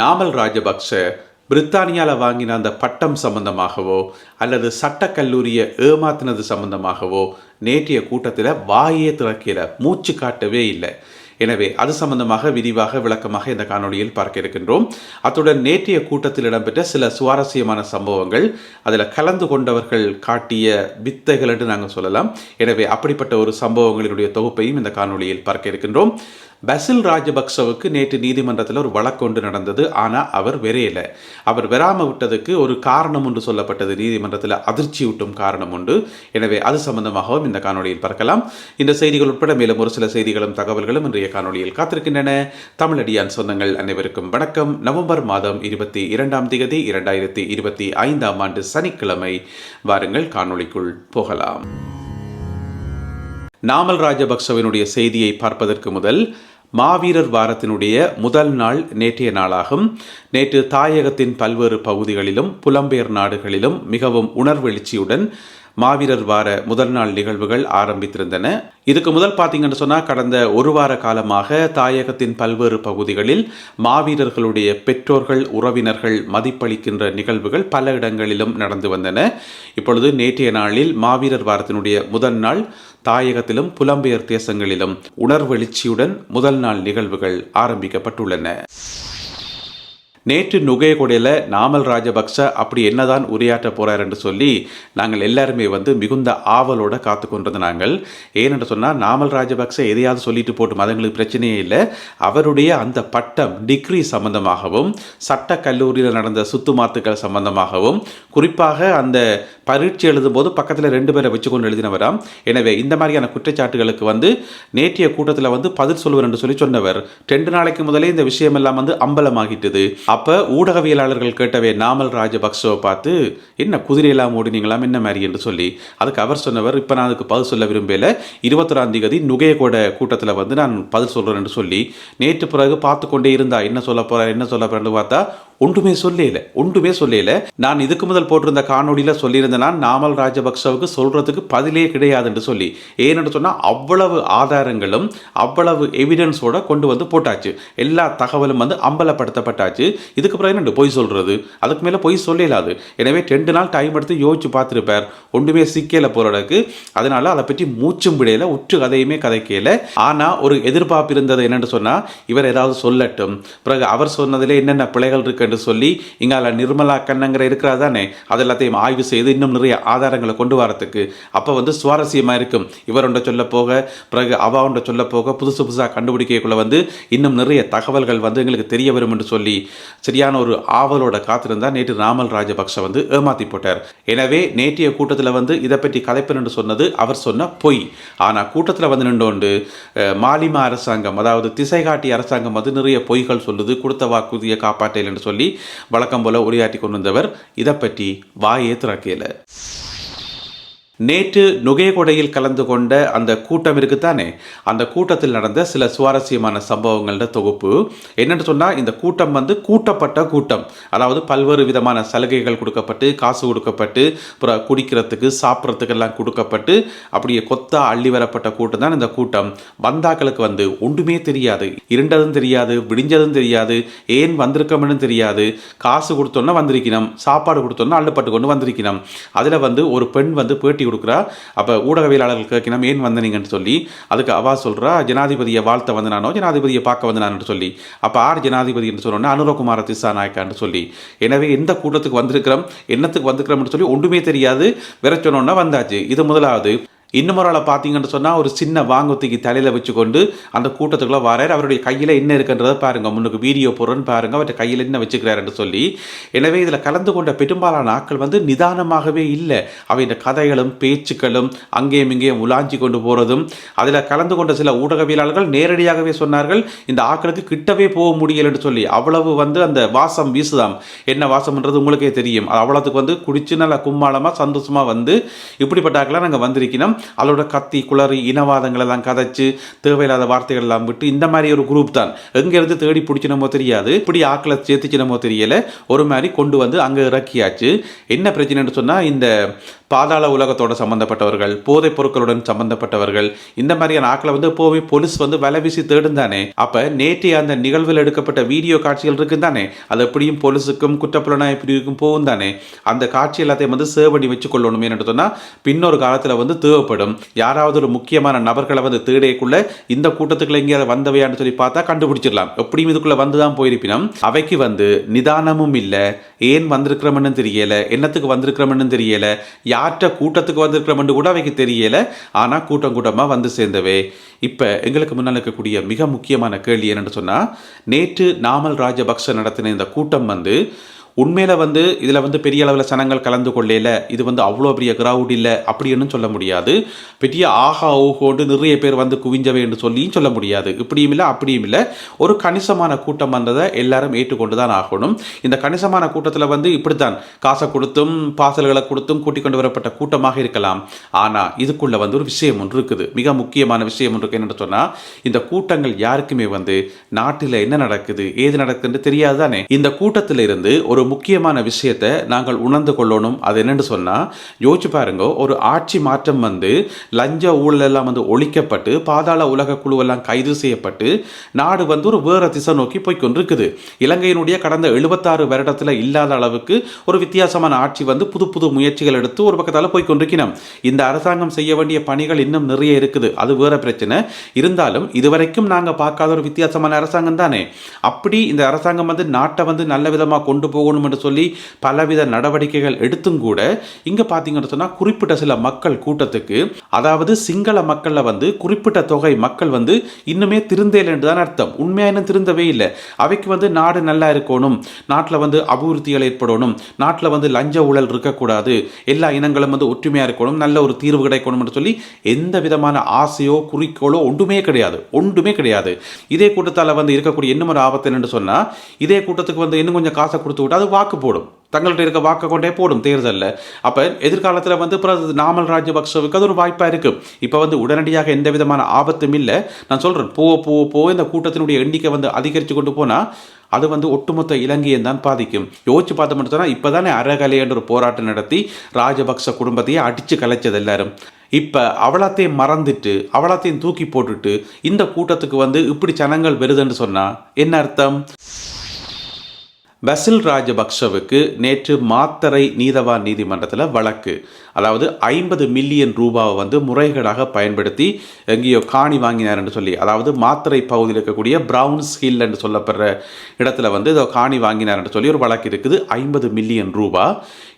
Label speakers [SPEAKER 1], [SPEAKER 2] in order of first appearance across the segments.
[SPEAKER 1] நாமல் ராஜபக்ஷ பிரித்தானியாவில் வாங்கின அந்த பட்டம் சம்பந்தமாகவோ அல்லது சட்டக்கல்லூரியை ஏமாத்தினது சம்பந்தமாகவோ நேற்றைய கூட்டத்தில் வாயே திறக்கல மூச்சு காட்டவே இல்லை. எனவே அது சம்பந்தமாக விரிவாக விளக்கமாக இந்த காணொலியில் பார்க்க இருக்கின்றோம். அத்துடன் நேற்றைய கூட்டத்தில் இடம்பெற்ற சில சுவாரஸ்யமான சம்பவங்கள் அதில் கலந்து கொண்டவர்கள் காட்டிய வித்தைகள் என்று நாங்கள் சொல்லலாம். எனவே அப்படிப்பட்ட ஒரு சம்பவங்களினுடைய தொகுப்பையும் இந்த காணொலியில் பார்க்க இருக்கின்றோம். பசில் ராஜபக்சவுக்கு நேற்று நீதிமன்றத்தில் ஒரு வழக்கு ஒன்று நடந்தது. ஆனால் அவர் விரையலை அவர் வெறாமல் விட்டதுக்கு ஒரு காரணம் ஒன்று சொல்லப்பட்டது. நீதிமன்றத்தில் அதிர்ச்சி ஊட்டும் காரணம் உண்டு. எனவே அது சம்பந்தமாகவும் இந்த காணொளியில் பார்க்கலாம் இந்த செய்திகள் உட்பட மேலும் ஒரு சில செய்திகளும் தகவல்களும் இன்றைய காணொளியில் காத்திருக்கின்றன. தமிழடியான் சொந்தங்கள் அனைவருக்கும் வணக்கம். நவம்பர் மாதம் இருபத்தி இரண்டாம் தேதி இரண்டாயிரத்தி இருபத்தி ஐந்தாம் ஆண்டு சனிக்கிழமை. வாருங்கள் காணொளிக்குள் போகலாம். நாமல் ராஜபக்சவினுடைய செய்தியை பார்ப்பதற்கு முதல் மாவீரர் வாரத்தினுடைய முதல் நாள் நேற்றைய நாளாகும். நேற்று தாயகத்தின் பல்வேறு பகுதிகளிலும் புலம்பெயர் நாடுகளிலும் மிகவும் உணர்வெழுச்சியுடன் மாவீரர் வார முதல் நாள் நிகழ்வுகள் ஆரம்பித்திருந்தன. இதுக்கு முதல் பார்த்தீங்கன்னு சொன்னால் கடந்த ஒரு வார காலமாக தாயகத்தின் பல்வேறு பகுதிகளில் மாவீரர்களுடைய பெற்றோர்கள் உறவினர்கள் மதிப்பளிக்கின்ற நிகழ்வுகள் பல இடங்களிலும் நடந்து வந்தன. இப்பொழுது நேற்றைய நாளில் மாவீரர் வாரத்தினுடைய முதல் நாள் தாயகத்திலும் புலம்பெயர் தேசங்களிலும் உணர்வெழுச்சியுடன் முதல் நாள் நிகழ்வுகள் ஆரம்பிக்கப்பட்டுள்ளன. நேற்று நுகையகொடையில் நாமல் ராஜபக்ச அப்படி என்னதான் உரையாற்ற போறார் என்று சொல்லி நாங்கள் எல்லாருமே வந்து மிகுந்த ஆவலோட காத்து கொண்டிருந்த நாங்கள். ஏனென்று சொன்னால் நாமல் ராஜபக்ச எதையாவது சொல்லிட்டு போட்டு மதங்களுக்கு பிரச்சனையே இல்லை. அவருடைய அந்த பட்டம் டிகிரி சம்பந்தமாகவும் சட்ட கல்லூரியில் நடந்த சுத்துமாத்துக்கள் சம்பந்தமாகவும் குறிப்பாக அந்த பரீட்சை எழுதும் போது பக்கத்தில் ரெண்டு பேரை வச்சு கொண்டு எழுதினவராம். எனவே இந்த மாதிரியான குற்றச்சாட்டுகளுக்கு வந்து நேற்றைய கூட்டத்தில் வந்து பதில் சொல்லுவர் என்று சொல்லி சொன்னவர். ரெண்டு நாளைக்கு முதலே இந்த விஷயமெல்லாம் வந்து அம்பலமாகிட்டது. அப்போ ஊடகவியலாளர்கள் கேட்டவே நாமல் ராஜபக்சவை பார்த்து என்ன குதிரையெல்லாம் ஓடினீங்களாம்? என்ன மாதிரி? என்று சொல்லி அதுக்கு அவர் சொன்னவர் இப்போ நான் அதுக்கு பதில் சொல்ல விரும்பல. இருபத்தொராம் தேதி நுகையகோட கூட்டத்தில் வந்து நான் பதில் சொல்கிறேன் என்று சொல்லி நேற்று பிறகு பார்த்து கொண்டே இருந்தா என்ன சொல்ல போகிறார் என்ன சொல்ல போகிறேன்னு பார்த்தா ஒன்றுமே சொல்லல ஒன்றுமே சொல்லல. நான் இதுக்கு முதல் போட்டிருந்த காணொலியில் சொல்லியிருந்தேன் நான் நாமல் ராஜபக்சவுக்கு சொல்றதுக்கு பதிலே கிடையாது என்று சொல்லி. ஏன்னு சொன்னால் அவ்வளவு ஆதாரங்களும் அவ்வளவு எவிடன்ஸோட கொண்டு வந்து போட்டாச்சு. எல்லா தகவலும் வந்து அம்பலப்படுத்தப்பட்டாச்சு. இதுக்கு பிறகு என்ன பொய் சொல்றது? அதுக்கு மேலே பொய் சொல்லலாது எனவே ரெண்டு நாள் டைம் எடுத்து யோசிச்சு பார்த்துருப்பார். ஒன்றுமே சிக்கல போறதுக்கு அதனால அதை பற்றி மூச்சும் விடையில உற்று கதையுமே கதைக்கல. ஆனால் ஒரு எதிர்பார்ப்பு இருந்தது என்னென்னு சொன்னால் இவர் ஏதாவது சொல்லட்டும். பிறகு அவர் சொன்னதிலே என்னென்ன பிழைகள் இருக்குன்னு என்று சொல்லி இங்கால நிர்மலா கண்ணங்கிற இருக்கிறா தானே? அது எல்லாத்தையும் ஆய்வு செய்து இன்னும் நிறைய ஆதாரங்களை கொண்டு வரத்துக்கு. அப்போ வந்து சுவாரஸ்யமாக இருக்கும். இவர் சொல்ல போக பிறகு அவாவுண்ட சொல்ல போக புதுசு புதுசாக கண்டுபிடிக்கக்குள்ள வந்து இன்னும் நிறைய தகவல்கள் வந்து எங்களுக்கு தெரிய வரும் என்று சொல்லி சரியான ஒரு ஆவலோட காத்திருந்தா நேற்று ராமல் ராஜபக்ஷ வந்து ஏமாத்தி போட்டார். எனவே நேற்றைய கூட்டத்தில் வந்து இதை பற்றி கதைப்பன் என்று சொன்னது அவர் சொன்ன பொய். ஆனால் கூட்டத்தில் வந்து நின்றோண்டு மாலிமா அரசாங்கம் அதாவது திசை காட்டி அரசாங்கம் வந்து நிறைய பொய்கள் சொல்லுது கொடுத்த வாக்குறுதியை காப்பாற்றல் என்று சொல்லி வழக்கம் போல உரையாற்றி கொண்டிருந்தவர். இதை பற்றி வாயே திறக்கல. நேற்று நுகையகொடையில் கலந்து கொண்ட அந்த கூட்டம் இருக்குத்தானே? அந்த கூட்டத்தில் நடந்த சில சுவாரஸ்யமான சம்பவங்களோட தொகுப்பு. என்னென்னு சொன்னால் இந்த கூட்டம் வந்து கூட்டப்பட்ட கூட்டம். அதாவது பல்வேறு விதமான சலுகைகள் கொடுக்கப்பட்டு காசு கொடுக்கப்பட்டு அப்புறம் குடிக்கிறதுக்கு சாப்பிட்றதுக்கெல்லாம் கொடுக்கப்பட்டு அப்படியே கொத்தா அள்ளி வரப்பட்ட கூட்டம் தான் இந்த கூட்டம். வந்தாக்களுக்கு வந்து ஒன்றுமே தெரியாது. இருண்டதும் தெரியாது விடிஞ்சதும் தெரியாது ஏன் வந்திருக்கோம்னு தெரியாது. காசு கொடுத்தோன்னா வந்திருக்கணும் சாப்பாடு கொடுத்தோன்னா அள்ளுப்பட்டு கொண்டு வந்திருக்கணும். அதில் வந்து ஒரு பெண் வந்து பேட்டி கொடுக்குறா. அப்போ ஊடகவியலாளர்கள் கேட்கணும் ஏன் வந்தனீங்கன்னு சொல்லி. அதுக்கு அவா சொல்கிறா ஜனாதிபதியை வாழ்த்த வந்தனானோ ஜனாதிபதியை பார்க்க வந்தனான்னு சொல்லி. அப்போ ஆர் ஜனாதிபதி என்று சொன்னோன்னா அனுரகுமார திசா நாயக்கான்னு சொல்லி. எனவே எந்த கூட்டத்துக்கு வந்திருக்கிறோம் என்னத்துக்கு வந்திருக்கிறோம்னு சொல்லி ஒன்றுமே தெரியாது. வேற சொன்னோன்னா வந்தாச்சு. இது முதலாவது. இன்னும் ஒரு ஆளை பார்த்தீங்கன்னு சொன்னால் ஒரு சின்ன வாங்குத்திக்கு தலையில் வச்சுக்கொண்டு அந்த கூட்டத்துக்குள்ளே வரார். அவருடைய கையில் என்ன இருக்குன்றதை பாருங்க. முன்னுக்கு வீடியோ போடுறன்னு பாருங்கள் அவர்கிட்ட கையில் என்ன வச்சுக்கிறாருன்னு சொல்லி. எனவே இதில் கலந்து கொண்ட பெரும்பாலான ஆட்கள் வந்து நிதானமாகவே இல்லை. அவையின் கதைகளும் பேச்சுக்களும் அங்கேயும் இங்கேயும் உலாஞ்சி கொண்டு போகிறதும் அதில் கலந்து கொண்ட சில ஊடகவியலாளர்கள் நேரடியாகவே சொன்னார்கள் இந்த ஆக்களுக்கு கிட்டவே போக முடியலன்னு சொல்லி. அவ்வளவு வந்து அந்த வாசம் வீசுதாம். என்ன வாசம்ன்றது உங்களுக்கே தெரியும். அது அவ்வளோத்துக்கு வந்து குடிச்சு நல்லா கும்மாளமாக சந்தோஷமாக வந்து இப்படிப்பட்ட ஆட்களாக நாங்கள் வந்திருக்கணும் அதோட கத்தி குளறி இனவாதங்கள் எல்லாம் கதைச்சு தேவையில்லாத வார்த்தைகள் எல்லாம் விட்டு இந்த மாதிரி ஒரு குரூப் தான். எங்கேருந்து தேடி பிடிச்சினமோ தெரியாது. இப்படி ஆக்களை சேர்த்துச்சினமோ தெரியல. ஒரு மாதிரி கொண்டு வந்து அங்கே இறக்கியாச்சு. என்ன பிரச்சனைன்னு சொன்னால் இந்த பாதாள உலகத்தோட சம்பந்தப்பட்டவர்கள் போதைப் பொருட்களுடன் சம்பந்தப்பட்டவர்கள் இந்த மாதிரியான ஆக்களை வந்து எப்போவுமே போலீஸ் வந்து வலை வீசி தேடும் தானே அப்ப நேற்றைய அந்த நிகழ்வில் எடுக்கப்பட்ட வீடியோ காட்சிகள் இருக்கு தானே அது எப்படியும் போலீஸுக்கும் குற்றப்புலனாய் பிரிவுக்கும் போகும் தானே அந்த காட்சி எல்லாத்தையும் வந்து சேவ் பண்ணி வச்சு கொள்ளணுமே சொன்னா பின்னொரு காலத்துல வந்து தேவைப்படும். யாராவது ஒரு முக்கியமான நபர்களை வந்து தேடையக்குள்ள இந்த கூட்டத்துக்குள்ள எங்கேயாவது வந்தவையான்னு சொல்லி பார்த்தா கண்டுபிடிச்சிடலாம். எப்படியும் இதுக்குள்ள வந்து தான் போயிருப்பினும். அவைக்கு வந்து நிதானமும் இல்லை. ஏன் வந்திருக்கிறோம்னு தெரியல. என்னத்துக்கு வந்திருக்கிறோம்னு தெரியல. யார்கிட்ட கூட்டத்துக்கு வந்திருக்கிறோம்னு கூட அவைக்கு தெரியல. ஆனால் கூட்டம் கூட்டமாக வந்து சேர்ந்தவை. இப்போ எங்களுக்கு முன்னால் இருக்கக்கூடிய மிக முக்கியமான கேள்வி என்னென்னு சொன்னால் நேற்று நாமல் ராஜபக்ச நடத்தின இந்த கூட்டம் வந்து உண்மையில் வந்து இதில் வந்து பெரிய அளவில் சனங்கள் கலந்து கொள்ளல இது வந்து அவ்வளோ பெரிய கிரவுட் இல்லை அப்படின்னு சொல்ல முடியாது. பெரிய ஆஹா ஓஹோண்டு நிறைய பேர் வந்து குவிஞ்சவை என்று சொல்லியும் சொல்ல முடியாது. இப்படியும் இல்லை அப்படியும் இல்லை. ஒரு கணிசமான கூட்டம் வந்ததை எல்லாரும் ஏற்றுக்கொண்டு தான் ஆகணும். இந்த கணிசமான கூட்டத்தில் வந்து இப்படித்தான். காசை கொடுத்தும் பாசல்களை கொடுத்தும் கூட்டிக் கொண்டு வரப்பட்ட கூட்டமாக இருக்கலாம். ஆனால் இதுக்குள்ளே வந்து ஒரு விஷயம் ஒன்று இருக்குது. மிக முக்கியமான விஷயம் ஒன்று இருக்குது என்னன்னு சொன்னால் இந்த கூட்டங்கள் யாருக்குமே வந்து நாட்டில் என்ன நடக்குது ஏது நடக்குதுன்னு தெரியாது தானே? இந்த கூட்டத்தில் இருந்து ஒரு முக்கியமான விஷயத்தை நாங்கள் உணர்ந்து கொள்ளணும். அது என்னென்னு சொன்னால் யோசிச்சு பாருங்க ஒரு ஆட்சி மாற்றம் வந்து லஞ்ச ஊழலெல்லாம் வந்து ஒழிக்கப்பட்டு பாதாள உலக குழுவெல்லாம் கைது செய்யப்பட்டு நாடு வந்து ஒரு வேற திசை நோக்கி போய் கொண்டிருக்குது இலங்கையினுடைய கடந்த எழுபத்தாறு வருடத்தில் இல்லாத அளவுக்கு ஒரு வித்தியாசமான ஆட்சி வந்து புது புது முயற்சிகள் எடுத்து ஒரு பக்கத்தால் போய் கொண்டிருக்கணும் இந்த அரசாங்கம் செய்ய வேண்டிய பணிகள் இன்னும் நிறைய இருக்குது. அது வேற பிரச்சனை. இருந்தாலும் இதுவரைக்கும் நாங்கள் பார்க்காத ஒரு வித்தியாசமான அரசாங்கம் தானே. அப்படி இந்த அரசாங்கம் வந்து நாட்டை வந்து நல்ல விதமாக கொண்டு போகணும் என்று சொல்லி பலவித நடவடிக்கைகள் எடுத்தும் கூட இங்கே பார்த்தீங்கன்னு சொன்னால் குறிப்பிட்ட சில மக்கள் கூட்டத்துக்கு அதாவது சிங்கள மக்களில் வந்து குறிப்பிட்ட தொகை மக்கள் வந்து இன்னுமே திருந்தேல் என்று தான் அர்த்தம். உண்மையாக இன்னும் திருந்தவே இல்லை. அவைக்கு வந்து நாடு நல்லா இருக்கணும் நாட்டில் வந்து அபிவிருத்திகள் ஏற்படணும் நாட்டில் வந்து லஞ்ச ஊழல் இருக்கக்கூடாது எல்லா இனங்களும் வந்து ஒற்றுமையாக இருக்கணும் நல்ல ஒரு தீர்வு கிடைக்கணும்னு சொல்லி எந்த விதமான ஆசையோ குறிக்கோளோ ஒன்றுமே கிடையாது. ஒன்றுமே கிடையாது. இதே கூட்டத்தால் வந்து இருக்கக்கூடிய இன்னும் ஒரு ஆபத்து என்று சொன்னால் இதே கூட்டத்துக்கு வந்து இன்னும் கொஞ்சம் காசை கொடுத்து விட்டா அது வாக்கு போடும். தங்கள்கிட்ட இருக்க வாக்கை கொண்டே போடும் தேர்தலில். அப்போ எதிர்காலத்தில் வந்து பிறகு நாமல் ராஜபக்சவுக்கு அது ஒரு வாய்ப்பாக இருக்குது இப்போ வந்து உடனடியாக எந்த விதமான ஆபத்தும் இல்லை. நான் சொல்கிறேன் போக போக போக இந்த கூட்டத்தினுடைய எண்ணிக்கை வந்து அதிகரித்து கொண்டு போனால் அது வந்து ஒட்டுமொத்த இலங்கையை தான் பாதிக்கும். யோசிச்சு பார்த்தோம்னு சொன்னால் இப்போ தானே அறகலை என்ற ஒரு போராட்டம் நடத்தி ராஜபக்ச குடும்பத்தையே அடித்து கலைச்சது எல்லாரும். இப்போ அவளத்தையும் மறந்துட்டு அவளத்தையும் தூக்கி போட்டுட்டு இந்த கூட்டத்துக்கு வந்து இப்படி ஜனங்கள் வருதுன்னு சொன்னால் என்ன அர்த்தம்? பசில் ராஜபக்ஷவுக்கு நேற்று மாத்தரை நீதவான் நீதிமன்றத்தில் வழக்கு. அதாவது ஐம்பது மில்லியன் ரூபாவை வந்து முறைகேடாக பயன்படுத்தி எங்கேயோ காணி வாங்கினார் என்று சொல்லி அதாவது மாத்தரை பகுதியில் இருக்கக்கூடிய பிரவுன்ஸ் ஹில் என்று சொல்லப்படுற இடத்துல வந்து இதோ காணி வாங்கினார் என்று சொல்லி ஒரு வழக்கு இருக்குது. ஐம்பது மில்லியன் ரூபா.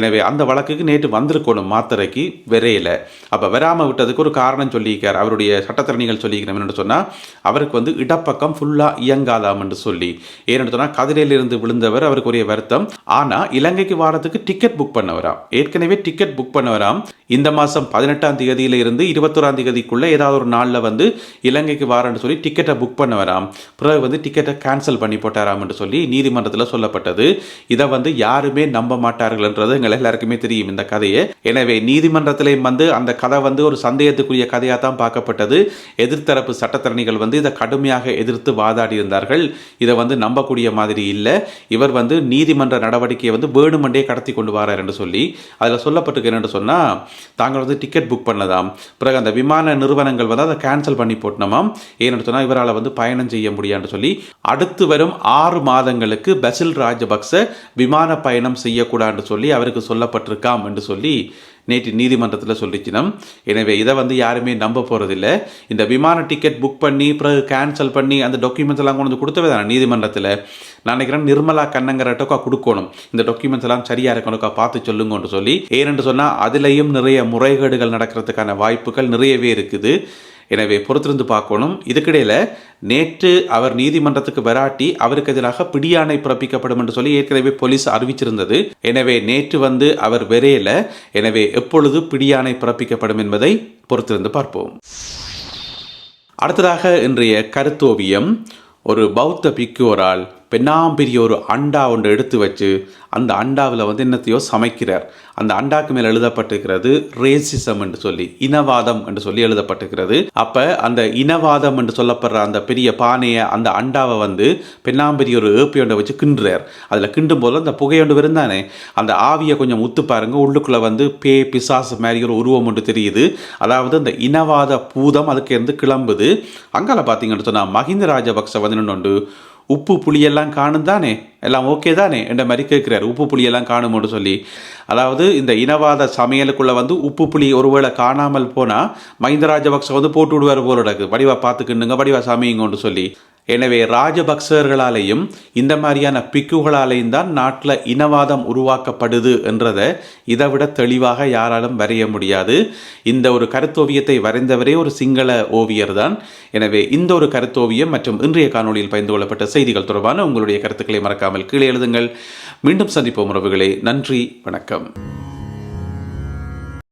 [SPEAKER 1] எனவே அந்த வழக்குக்கு நேற்று வந்திருக்கணும் மாத்திரைக்கு விரையில. அப்போ வராமல் விட்டதுக்கு ஒரு காரணம் சொல்லியிருக்கார். அவருடைய சட்டத்திறனிகள் சொல்லியிருக்கணும் என்னென்னு சொன்னால் அவருக்கு வந்து இடப்பக்கம் ஃபுல்லாக இயங்காதாம் என்று சொல்லி. ஏன்னு சொன்னால் கதிரையிலிருந்து விழுந்தவர் அவருக்கு வருத்தம். ஆனால் இலங்கைக்கு வாரத்துக்கு டிக்கெட் புக் பண்ணவராம். ஏற்கனவே டிக்கெட் புக் பண்ணவராம். இந்த மாதம் பதினெட்டாம் தேதியில இருந்து இருபத்தோராம் தேதிக்குள்ளே ஏதாவது ஒரு நாளில் வந்து இலங்கைக்கு வாரன்னு சொல்லி டிக்கெட்டை புக் பண்ணவராம். பிறகு வந்து டிக்கெட்டை கேன்சல் பண்ணி போட்டாராம் என்று சொல்லி நீதிமன்றத்தில் சொல்லப்பட்டது. இதை வந்து யாருமே நம்ப மாட்டார்கள்ன்றது உங்கள் எல்லாருக்குமே தெரியும் இந்த கதையை. எனவே நீதிமன்றத்திலையும் வந்து அந்த கதை வந்து ஒரு சந்தேகத்துக்குரிய கதையாக தான் பார்க்கப்பட்டது. எதிர்த்தரப்பு சட்டத்தரணிகள் வந்து இதை கடுமையாக எதிர்த்து வாதாடி இருந்தார்கள் இதை வந்து நம்பக்கூடிய மாதிரி இல்லை. இவர் வந்து நீதிமன்ற நடவடிக்கையை வந்து வேணுமண்டே கடத்தி கொண்டு வரார் என்று சொல்லி அதில் சொல்லப்பட்டிருக்கு என்னென்று சொன்னால் தாங்கள் வந்து டிக்கெட் புக் பண்ணதாம். பிறகு அந்த விமான நிறுவனங்கள் வந்து அதை கேன்சல் பண்ணி போட்டணுமாம் ஏன்னு சொன்னால் இவரால் வந்து பயணம் செய்ய முடியாது சொல்லி அடுத்து வரும் ஆறு மாதங்களுக்கு பசில் ராஜபக்ச விமான பயணம் செய்யக்கூடாதுன்னு சொல்லி அவருக்கு சொல்லப்பட்டிருக்காம் என்று சொல்லி நேற்று நீதிமன்றத்தில் சொல்லிச்சினம் எனவே இதை வந்து யாருமே நம்ப போகிறதில்ல இந்த விமான டிக்கெட் புக் பண்ணி பிறகு கேன்சல் பண்ணி அந்த டாக்குமெண்ட்ஸ் எல்லாம் கொண்டு வந்து கொடுத்தவே தானே நீதிமன்றத்தில். நான் நினைக்கிறேன் நிர்மலா கண்ணங்கிறட்டக்கா கொடுக்கணும். இந்த டாக்குமெண்ட்ஸ் எல்லாம் சரியா இருக்கணுக்கா பார்த்து சொல்லுங்கன்னு சொல்லி. ஏனென்று சொன்னால் அதுலேயும் நிறைய முறைகேடுகள் நடக்கிறதுக்கான வாய்ப்புகள் நிறையவே இருக்குது. எனவே பொறுத்திருந்து பார்க்கணும். இதுக்கிடையில் நேற்று அவர் நீதிமன்றத்துக்கு வராட்டி அவருக்கு எதிராக பிடியாணை பிறப்பிக்கப்படும் என்று சொல்லி ஏற்கனவே போலீஸ் அறிவிச்சிருந்தது. எனவே நேற்று வந்து அவர் விரையல எனவே எப்பொழுது பிடியாணை பிறப்பிக்கப்படும் என்பதை பொறுத்திருந்து பார்ப்போம். அடுத்ததாக இன்றைய கருத்தோவியம். ஒரு பௌத்த பிக்குவரால் பெண்ணாம்பெரிய ஒரு அண்டா ஒன்று எடுத்து வச்சு அந்த அண்டாவில் வந்து என்னத்தையோ சமைக்கிறார். அந்த அண்டாக்கு மேல் எழுதப்பட்டிருக்கிறது ரேசிசம் என்று சொல்லி இனவாதம் என்று சொல்லி எழுதப்பட்டிருக்கிறது. அப்போ அந்த இனவாதம் என்று சொல்லப்படுற அந்த பெரிய பானையை அந்த அண்டாவை வந்து பெண்ணாம்பெரிய ஒரு ஏப்பியொண்டை வச்சு கிண்டுறார். அதில் கிண்டும் போது அந்த புகையொண்டு விருந்தானே? அந்த ஆவியை கொஞ்சம் உத்து பாருங்க உள்ளுக்குள்ளே வந்து பே பிசாசு மாதிரி ஒரு உருவம் ஒன்று தெரியுது. அதாவது அந்த இனவாத பூதம் அதுக்கு இருந்து கிளம்புது. அங்கால பார்த்தீங்கன்னு சொன்னால் மஹிந்த ராஜபக்ச வந்து இன்னொன்று உப்பு புளியெல்லாம் காணும் தானே? எல்லாம் ஓகே தானே? என்ற மாதிரி கேட்குறாரு. உப்பு புளியெல்லாம் காணுமோன்னு சொல்லி. அதாவது இந்த இனவாத சமையலுக்குள்ளே வந்து உப்பு புளி ஒருவேளை காணாமல் போனால் மஹிந்த ராஜபக்ச வந்து போட்டு விடுவார் போல இருக்கு. வடிவா பார்த்துக்கிண்டுங்க வடிவா சமையுங்கன்னு சொல்லி. எனவே ராஜபக்சர்களாலேயும் இந்த மாதிரியான பிக்குகளாலேயும் தான் நாட்டில் இனவாதம் உருவாக்கப்படுது என்றதை இதை விட தெளிவாக யாராலும் வரைய முடியாது. இந்த ஒரு கருத்தோவியத்தை வரைந்தவரே ஒரு சிங்கள ஓவியர் தான். எனவே இந்த ஒரு கருத்தோவியம் மற்றும் இன்றைய காணொளியில் பகிர்ந்து கொள்ளப்பட்ட செய்திகள் தொடர்பான உங்களுடைய கருத்துக்களை மறக்காமல் கீழே எழுதுங்கள். மீண்டும் சந்திப்போம் உறவுகளே. நன்றி வணக்கம்.